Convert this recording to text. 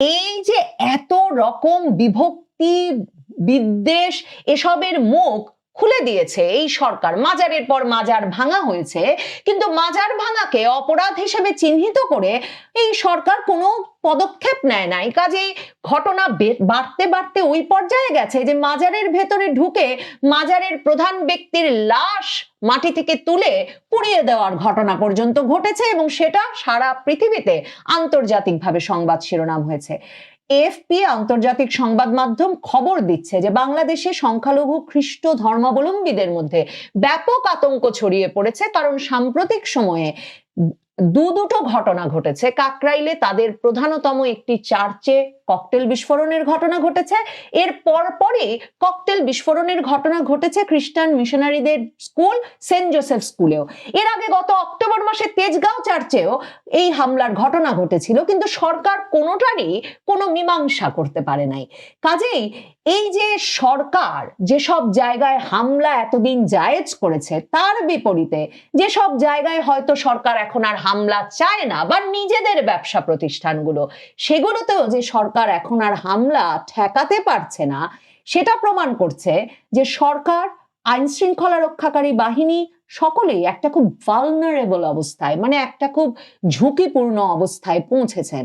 এই যে এত রকম বিভক্তি বিদ্বেষ এসবের মুখ খুলে দিয়েছে এই সরকার। মাজারের পর মাজার ভাঙা হয়েছে, কিন্তু মাজার ভাঙাকে অপরাধ হিসেবে চিহ্নিত করে এই সরকার কোনো পদক্ষেপ নেয় নাই। কাজেই ঘটনা বাড়তে বাড়তে ওই পর্যায়ে গেছে যে মাজারের ভেতরে ঢুকে মাজারের প্রধান ব্যক্তির লাশ মাটি থেকে তুলে পুড়িয়ে দেওয়ার ঘটনা পর্যন্ত ঘটেছে এবং সেটা সারা পৃথিবীতে আন্তর্জাতিকভাবে সংবাদ শিরোনাম হয়েছে। এফপি আন্তর্জাতিক সংবাদ মাধ্যম খবর দিচ্ছে যে বাংলাদেশে সংখ্যালঘু খ্রিস্ট ধর্মাবলম্বীদের মধ্যে ব্যাপক আতঙ্ক ছড়িয়ে পড়েছে কারণ সাম্প্রতিক সময়ে দু দুটো ঘটনা ঘটেছে। কাকরাইলে তাদের প্রধানতম একটি চার্চে ককটেল বিস্ফোরণের ঘটনা ঘটেছে। এর পরপরই ককটেল বিস্ফোরণের ঘটনা ঘটেছে খ্রিস্টান মিশনারিদের স্কুল সেন্ট জোসেফ স্কুলেও। এর আগে গত অক্টোবর মাসে তেজগাঁও চার্চেও এই হামলার ঘটনা ঘটেছিল, কিন্তু সরকার কোনোটারই কোনো মীমাংসা করতে পারে নাই। কাজেই এই যে সরকার যেসব জায়গায় হামলা এতদিন জায়েজ করেছে, তার বিপরীতে যেসব জায়গায় হয়তো সরকার এখন আর হামলা চায় না বা নিজেদের ব্যবসা প্রতিষ্ঠানগুলো, সেগুলোতেও যে সরকার এখন আর হামলা ঠেকাতে পারছে না, সেটা প্রমাণ করছে যে সরকার আইন শৃঙ্খলা রক্ষাকারী বাহিনী সকলেই একটা খুব ভালনারেবল অবস্থায় মানে একটা খুব ঝুঁকিপূর্ণ অবস্থায় পৌঁছেছেন।